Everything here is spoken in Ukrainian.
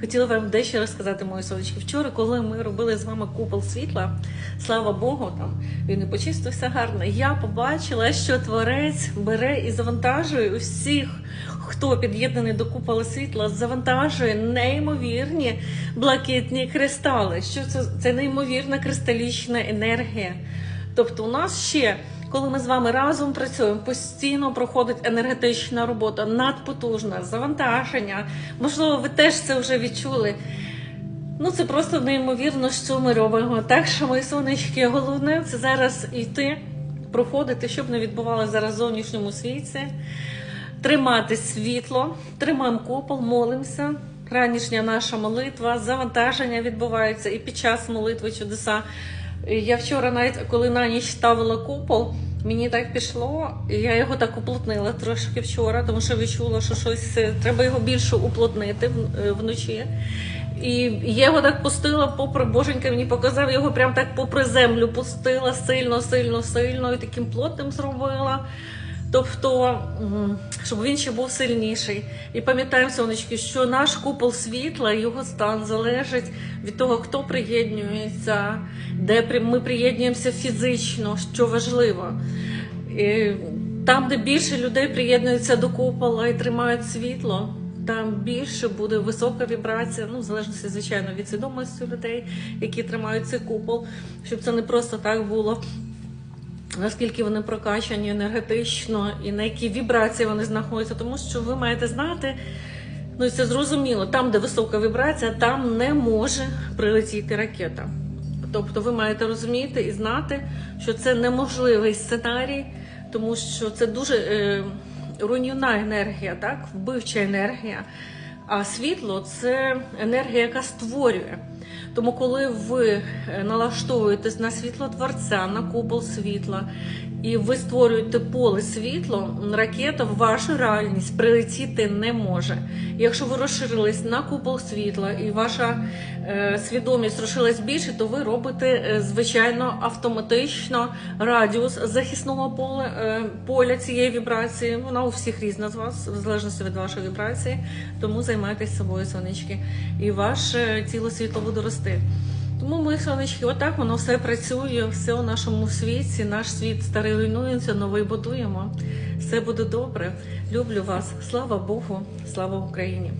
Хотіла вам дещо розказати, мої сонечки. Вчора, коли ми робили з вами купол світла, слава Богу, там він і почистився гарно. Я побачила, що творець бере і завантажує усіх, хто під'єднаний до купола світла, завантажує неймовірні блакитні кристали. Що це? Це неймовірна кристалічна енергія. Тобто, у нас ще. Коли ми з вами разом працюємо, постійно проходить енергетична робота, надпотужна, завантаження. Можливо, ви теж це вже відчули. Ну, це просто неймовірно, що ми робимо. Так що, мої сонечки, головне це зараз йти, проходити, щоб не відбувалося зараз в зовнішньому світі, тримати світло, тримаємо купол, молимося. Ранішня наша молитва, завантаження відбувається і під час молитви чудеса. Я вчора, навіть коли на ніч ставила купол, мені так пішло, і я його так уплотнила трошки вчора, тому що відчула, що щось е, треба його більше уплотнити е, вночі. І я його так пустила попри Боженька мені показав, його прям так попри землю пустила сильно, сильно, сильно і таким плотним зробила. Тобто, щоб він ще був сильніший. І пам'ятаємо, сонечки, що наш купол світла, його стан залежить від того, хто приєднується, де ми приєднуємося фізично, що важливо. І там, де більше людей приєднуються до купола і тримають світло, там більше буде висока вібрація, ну, в залежності, звичайно, від свідомості людей, які тримають цей купол, щоб це не просто так було наскільки вони прокачані енергетично і на якій вібрації вони знаходяться, тому що ви маєте знати, ну і це зрозуміло, там, де висока вібрація, там не може прилетіти ракета. Тобто ви маєте розуміти і знати, що це неможливий сценарій, тому що це дуже е, руйнівна енергія, так, вбивча енергія. А світло це енергія, яка створює. Тому, коли ви е, налаштовуєтесь на світло творця, на купол світла, і ви створюєте поле світло, ракета в вашу реальність прилетіти не може. Якщо ви розширились на купол світла і ваша е, свідомість розширилась більше, то ви робите е, звичайно автоматично радіус захисного поля, е, поля цієї вібрації. Вона у всіх різна з вас, в залежності від вашої вібрації. Тому займайтесь собою, сонечки, і ваше тіло світло буде рости. Тому ми, сонечки, отак воно все працює, все у нашому світі. Наш світ старий руйнується, новий будуємо. Все буде добре. Люблю вас. Слава Богу, слава Україні.